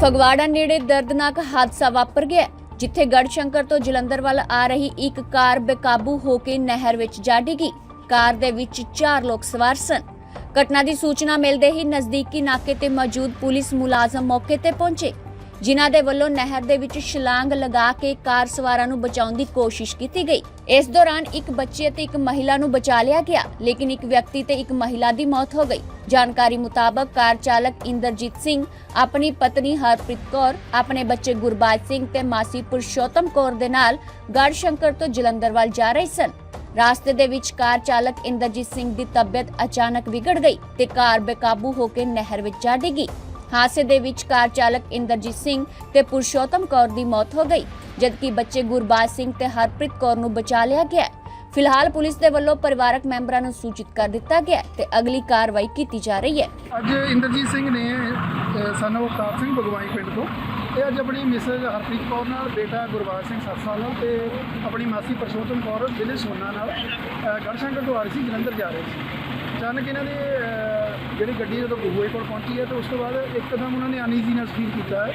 ਫਗਵਾੜਾ ਨੇੜੇ ਦਰਦਨਾਕ ਹਾਦਸਾ ਵਾਪਰ ਗਿਆ ਜਿੱਥੇ ਗੜਸ਼ੰਕਰ ਤੋਂ ਜਲੰਧਰ ਵੱਲ ਆ ਰਹੀ ਇੱਕ ਕਾਰ ਬੇਕਾਬੂ ਹੋ ਕੇ ਨਹਿਰ ਵਿੱਚ ਜਾ ਡਿੱਗੀ। ਕਾਰ ਦੇ ਵਿੱਚ ਚਾਰ ਲੋਕ ਸਵਾਰ ਸਨ। ਘਟਨਾ ਦੀ ਸੂਚਨਾ ਮਿਲਦੇ ਹੀ ਨਜ਼ਦੀਕੀ ਨਾਕੇ ਤੇ ਮੌਜੂਦ ਪੁਲਿਸ ਮੁਲਾਜ਼ਮ ਮੌਕੇ ਤੇ ਪਹੁੰਚੇ, ਜਿਨ੍ਹਾਂ ਦੇ ਵੱਲੋਂ ਨਹਿਰ ਦੇ ਵਿੱਚ ਛਲਾਂਗ ਲਗਾ ਕੇ ਕਾਰ ਸਵਾਰਾਂ ਨੂੰ ਬਚਾਉਣ ਦੀ ਕੋਸ਼ਿਸ਼ ਕੀਤੀ ਗਈ। ਇਸ ਦੌਰਾਨ ਇੱਕ ਬੱਚੇ ਅਤੇ ਇੱਕ ਮਹਿਲਾ ਨੂੰ ਬਚਾ ਲਿਆ ਗਿਆ, ਲੇਕਿਨ ਇੱਕ ਵਿਅਕਤੀ ਤੇ ਇੱਕ ਮਹਿਲਾ ਦੀ ਮੌਤ ਹੋ ਗਈ। ਜਾਣਕਾਰੀ ਮੁਤਾਬਕ ਕਾਰ ਚਾਲਕ ਇੰਦਰਜੀਤ ਸਿੰਘ, ਆਪਣੀ ਪਤਨੀ ਹਰਪ੍ਰੀਤ ਕੌਰ, ਆਪਣੇ ਬੱਚੇ ਗੁਰਬਾਜ ਸਿੰਘ ਤੇ ਮਾਸੀ ਪੁਰਸ਼ੋਤਮ ਕੌਰ ਦੇ ਨਾਲ ਗੜਸ਼ੰਕਰ ਤੋਂ ਜਲੰਧਰ ਵੱਲ ਜਾ ਰਹੇ ਸਨ। ਰਾਸਤੇ ਦੇ ਵਿੱਚ ਕਾਰ ਚਾਲਕ ਇੰਦਰਜੀਤ ਸਿੰਘ ਦੀ ਤਬੀਅਤ ਅਚਾਨਕ ਵਿਗੜ ਗਈ ਤੇ ਕਾਰ ਬੇਕਾਬੂ ਹੋ ਕੇ ਨਹਿਰ ਵਿੱਚ ਜਾ ਡਿੱਗੀ। ਹਾਦਸੇ ਦੇ ਵਿੱਚ ਕਾਰ ਚਾਲਕ ਇੰਦਰਜੀਤ ਸਿੰਘ ਤੇ ਪੁਰਸ਼ੋਤਮ ਕੌਰ ਦੀ ਮੌਤ ਹੋ ਗਈ, ਜਦਕਿ ਬੱਚੇ ਗੁਰਬਾਜ ਸਿੰਘ ਤੇ ਹਰਪ੍ਰੀਤ ਕੌਰ ਨੂੰ ਬਚਾ ਲਿਆ ਗਿਆ। ਫਿਲਹਾਲ ਪੁਲਿਸ ਦੇ ਵੱਲੋਂ ਪਰਿਵਾਰਕ ਮੈਂਬਰਾਂ ਨੂੰ ਸੂਚਿਤ ਕਰ ਦਿੱਤਾ ਗਿਆ ਹੈ ਤੇ ਅਗਲੀ ਕਾਰਵਾਈ ਕੀਤੀ ਜਾ ਰਹੀ ਹੈ। ਅੱਜ ਇੰਦਰਜੀਤ ਸਿੰਘ ਨੇ ਸਾਨੂੰ ਅਵਤਾਰ ਸਿੰਘ ਬਗਵਾਈ ਪਿੰਡ ਤੋਂ ਇਹ ਅੱਜ ਆਪਣੀ ਮਿਸਜ ਹਰਪ੍ਰੀਤ ਕੌਰ ਨਾਲ ਬੇਟਾ ਗੁਰਬਾਜ ਸਿੰਘ 7 ਸਾਲ ਨਾਲ ਤੇ ਆਪਣੀ ਮਾਸੀ ਪਰਸ਼ੋਤਮ ਕੌਰ ਜ਼ਿਲ੍ਹੇ ਸੋਨਾ ਨਾਲ ਅ, ਗੜਸ਼ੰਕਰ ਤੋਂ ਆ ਰਹੀ ਸੀ ਜਲੰਧਰ ਜਾ ਰਹੇ ਸੀ। ਅਚਾਨਕ ਇਹਨਾਂ ਦੇ ਜਿਹੜੀ ਗੱਡੀ ਜਦੋਂ ਬਹੂਏ ਕੋਲ ਪਹੁੰਚੀ ਹੈ ਤੇ ਉਸ ਤੋਂ ਬਾਅਦ ਇੱਕਦਮ ਉਹਨਾਂ ਨੇ ਅਨਈਜ਼ੀਨੈਸ ਫੀਲ ਕੀਤਾ ਹੈ।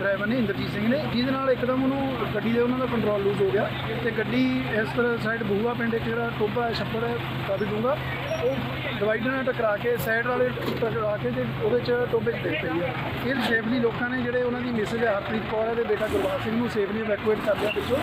ਡਰਾਈਵਰ ਨੇ ਇੰਦਰਜੀਤ ਸਿੰਘ ਨੇ। ਜਿਹਦੇ ਨਾਲ ਇੱਕਦਮ ਉਹਨੂੰ ਗੱਡੀ ਦੇ ਉਹਨਾਂ ਦਾ ਕੰਟਰੋਲ ਲੂਜ਼ ਹੋ ਗਿਆ ਤੇ ਗੱਡੀ ਇਸ ਤਰ੍ਹਾਂ ਸਾਈਡ ਬਹੂਆ ਪਿੰਡ ਇੱਕ ਜਿਹੜਾ ਟੋਬਾ ਹੈ, ਛੱਪੜ ਹੈ ਕਾਫੀ ਡੂੰਘਾ ਉਹ ਡਿਵਾਈਡਰ ਨਾਲ ਟਕਰਾ ਕੇ ਸਾਈਡ ਵਾਲੇ ਟਕਰਾ ਕੇ ਤੇ ਉਹਦੇ ਚ ਟੋਬੇ 'ਚ ਡਿੱਗ ਪਈ ਹੈ ਫਿਰ ਸੇਫਲੀ ਲੋਕਾਂ ਨੇ ਜਿਹੜੇ ਉਹਨਾਂ ਦੀ ਮਿਸਿਸ ਹੈ ਹਰਪ੍ਰੀਤ ਕੌਰ ਹੈ ਤੇ ਬੇਟਾ ਗੁਰਬਾਜ ਸਿੰਘ ਨੂੰ ਸੇਫਲੀ ਇਵੈਕੂਏਟ ਕਰ ਲਿਆ ਪਿੱਛੋਂ।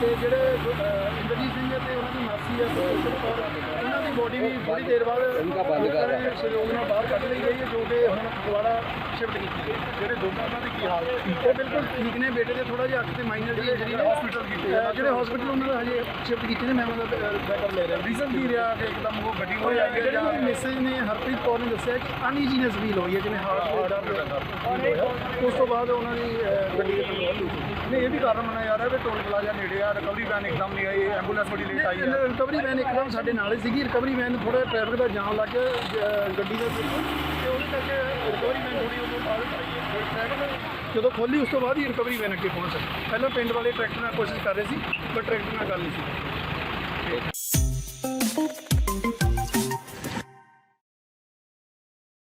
ਤੇ ਜਿਹੜੇ ਇੰਦਰਜੀਤ ਸਿੰਘ ਹੈ ਤੇ ਉਹਨਾਂ ਦੀ ਮਾਸੀ ਹੈ ਪੁਰਸ਼ੋਤਮ ਕੌਰ ਉਹਨਾਂ ਦੀ ਬੋਡੀ ਵੀ ਥੋੜੀ ਦੇਰ ਬਾਅਦ ਉਨ੍ਹਾਂ ਬੰਦ ਕਰ ਸਹਿਯੋਗ ਨਾਲ ਬਾਹਰ ਕੱਢ ਲਈ ਗਈ ਹੈ ਜੋ ਕਿ ਹੁਣ ਫਗਵਾੜਾ ਸ਼ਿਫਟ ਕੀਤੀ ਗਈ ਹੈ। ਜਿਹੜੇ ਦੋਨਾਂ ਉਹਨਾਂ ਦੀ ਕੀ ਹਾਲਤ ਠੀਕ ਹੈ ਬਿਲਕੁਲ ਠੀਕ ਨੇ ਬੇਟੇ ਦੇ ਥੋੜਾ ਜਿਹਾ ਅੱਖ ਤੇ ਮਾਈਨਰ ਜਿਹੀ ਇੰਜਰੀ ਨੇ ਹਸਪੀਟਲ ਕੀਤੇ ਆ ਜਿਹੜੇ ਹਸਪੀਟਲ ਉਹਨਾਂ ਦਾ ਹਜੇ ਸ਼ਿਫਟ ਕੀਤੇ ਨੇ ਮੈਂ ਉਹਨਾਂ ਦਾ ਬੈਕਅਪ ਲੈ ਰਿਹਾ। ਰੀਜ਼ਨ ਕੀ ਰਿਹਾ ਕਿ ਇੱਕਦਮ ਉਹ ਗੱਡੀ ਆ ਜਿਹੜੀ ਮੇਰੀ ਮੈਸੇਜ ਨੇ ਹਰਪ੍ਰੀਤ ਕੌਰ ਨੇ ਦੱਸਿਆ ਕਿ ਅਨਈਜ਼ੀਨੈਸ ਫੀਲ ਹੋਈ ਹੈ, ਜਿਵੇਂ ਹਾਰਟ ਦੇ ਉਸ ਤੋਂ ਬਾਅਦ ਉਹਨਾਂ ਦੀ ਗੱਡੀ ਦੇ ਕੰਟਰੋਲ ਨਹੀਂ, ਇਹ ਵੀ ਕਾਰਨ ਮੰਨਿਆ ਜਾ ਰਿਹਾ ਵੀ ਟੋਲ ਪਲਾਜ਼ਾ ਨੇੜੇ ਆ ਰਿਕਵਰੀ ਵੈਨ ਇੱਕਦਮ ਨਹੀਂ ਆਈ ਐਂਬੂਲੈਂਸ ਬੜੀ ਲੇਟ ਆਈ ਹੈ ਰਿਕਵਰੀ ਵੈਨ ਇੱਕਦਮ ਸਾਡੇ ਨਾਲ ਹੀ ਸੀਗੀ। ਰਿਕਵਰੀ ਵੈਨ ਥੋੜਾ ਟ੍ਰੈਫਿਕ ਦਾ ਜਾਮ ਲੱਗ ਗਿਆ ਗੱਡੀ ਦੇ ਤੇ ਉਹਦੇ ਕਰਕੇ ਰਿਕਵਰੀ ਵੈਨ ਥੋੜੀ ਉਦੋਂ ਬਾਅਦ ਆਈ ਜਦੋਂ ਖੋਲੀ, ਉਸ ਤੋਂ ਬਾਅਦ ਹੀ ਰਿਕਵਰੀ ਵੈਨ ਅੱਗੇ ਪਹੁੰਚ ਸਕੀ ਪਹਿਲਾਂ ਪਿੰਡ ਵਾਲੇ ਟਰੈਕਟਰ ਨਾਲ ਕੋਸ਼ਿਸ਼ ਕਰ ਰਹੇ ਸੀ ਪਰ ਟਰੈਕਟਰ ਨਾਲ ਗੱਲ ਨਹੀਂ ਸੀ।